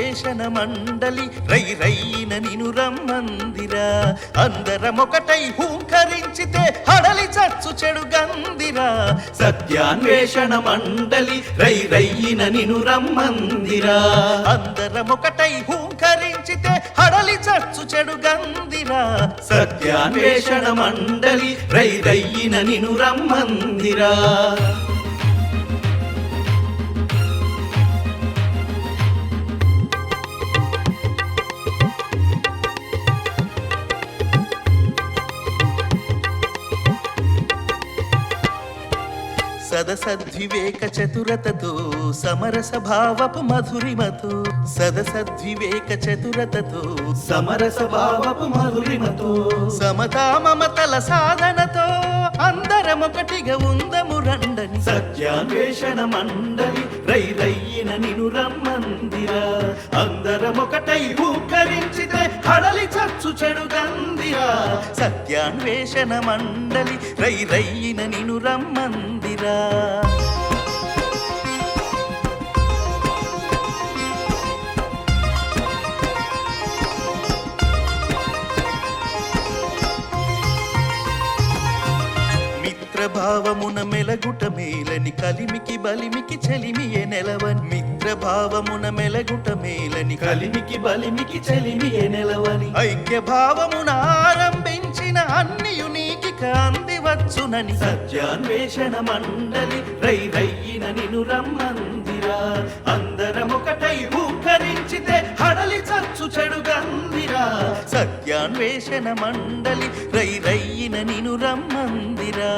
వేషణ మండలి రై రైన నిను రమ్మందిరా. అందరమొకటై హూంకరించితే హడలి చచ్చు చెడు గందిరా. సత్యాన్వేషణ మండలి రై రైన నిను రమ్మందిరా. అందరమొకటై హూంకరించితే హడలి చచ్చు చెడు గందిరా. సత్యాన్వేషణ మండలి రై రైన నిను రమ్మందిరా. సదసద్వివేక చతురతతో సమరస భావపు మధురిమతో సదసద్వివేక చతురతతో సమరస భావపు మధురిమతో సమతా మమతల సాధనతో అందరమొకటిగా ఉందము రండని సత్యాన్వేషణ మండలి రై రయ్యిన నిను రమ్మందిరా అందరమొకటై ఊకరించితే హడలి చచ్చు చెడు గందిరా సత్యాన్వేషణ మండలి రై రయ్యిన నిను రమ్మందిరా. మిత్రభావమున మెలగుట మేలని కలిమికి బలిమికి చెలిమియే నెలవని. మిత్రభావమున మెలగుట మేలని కలిమికి బలిమికి చెలిమియే నెలవని. ఐక్య భావమున ఆరంభించిన అన్నియు నీకి కాందివచ్చునని సత్యాన్వేషణ మండలి రై రయ్యిన నిను రమ్మందిరా. అందరమొకటై హూకరించితే హడలి చచ్చు చెడు గందిరా. సత్యాన్వేషణ మండలి రై రయ్యిన నిను రమ్మందిరా.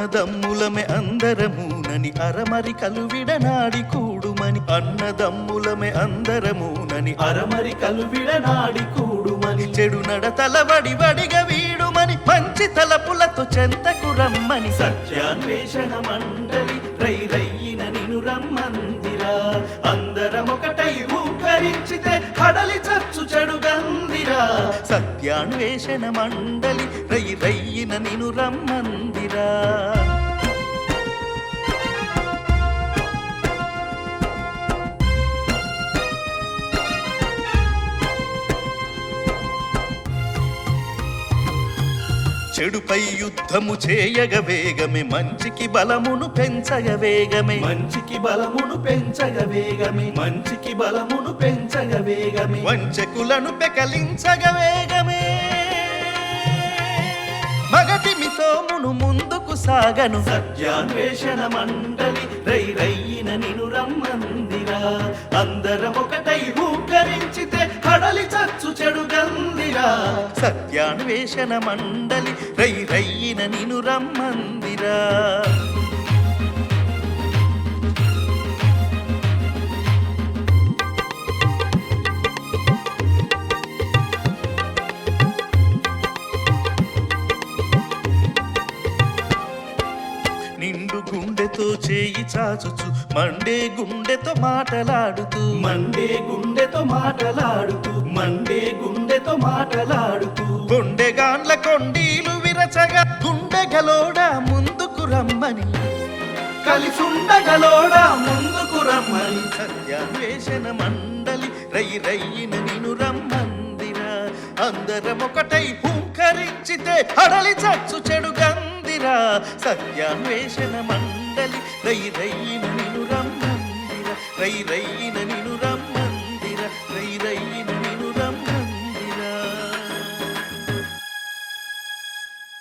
అన్నదమ్ములమే అందరమునని అరమరి కలువిడనాడి కూడుమని. అన్నదమ్ములమే అందరమునని అరమరి కలువిడనాడి కూడుమని. చెడు నడతల వడి వడిగా వీడుమని మంచి తలపులతో చెంతకు రమ్మని. సత్యాన్వేషణ మండలి రై రయ్యిన నిను రమ్మందిరా. అందరమొకటై ఊకరించితే కడలి చచ్చు చెడు గందిరా. సత్యాన్వేషణ మండలి రై రయ్యిన నిను చెడుపై యుద్ధము చేయగ వేగమే మంచికి బలమును పెంచగ వేగమే. మంచికి బలమును పెంచగ వేగమే మంచికి బలమును పెంచగ వేగమే. వంచకులను పెకలించగ వేగమే. సాగను. సత్యాన్వేషణ మండలి రై రయ్యిన నిను రమ్మందిరా. అందరం ఒకటై హూకరించితే కడలి చచ్చు చెడు గందిరా. సత్యాన్వేషణ మండలి రై రయ్యిన నిను రమ్మందిరా. నిండు గుండెతో చేయి చాచుచు మండే గుండెతో మాటలాడుతూ. మండే గుండెతో మాటలాడుతూ మండే గుండెతో మాటలాడుతూ. గుండెగాండ్ల కొండీలు విరచగా గుండెగలోడా ముందుకు రమ్మని. కలిసుండగలోడా ముందుకు రమ్మని. సత్యాన్వేషణ మండలి రై రయ్యిన నిను రమ్మందిరా. అందరం ఒకటై హూంకరించితే హడలి చచ్చు చెడు గందిరా సత్యాన్వేషణ మండలి. రై రైన నిను రమ్మందిరా రై రయ్యిన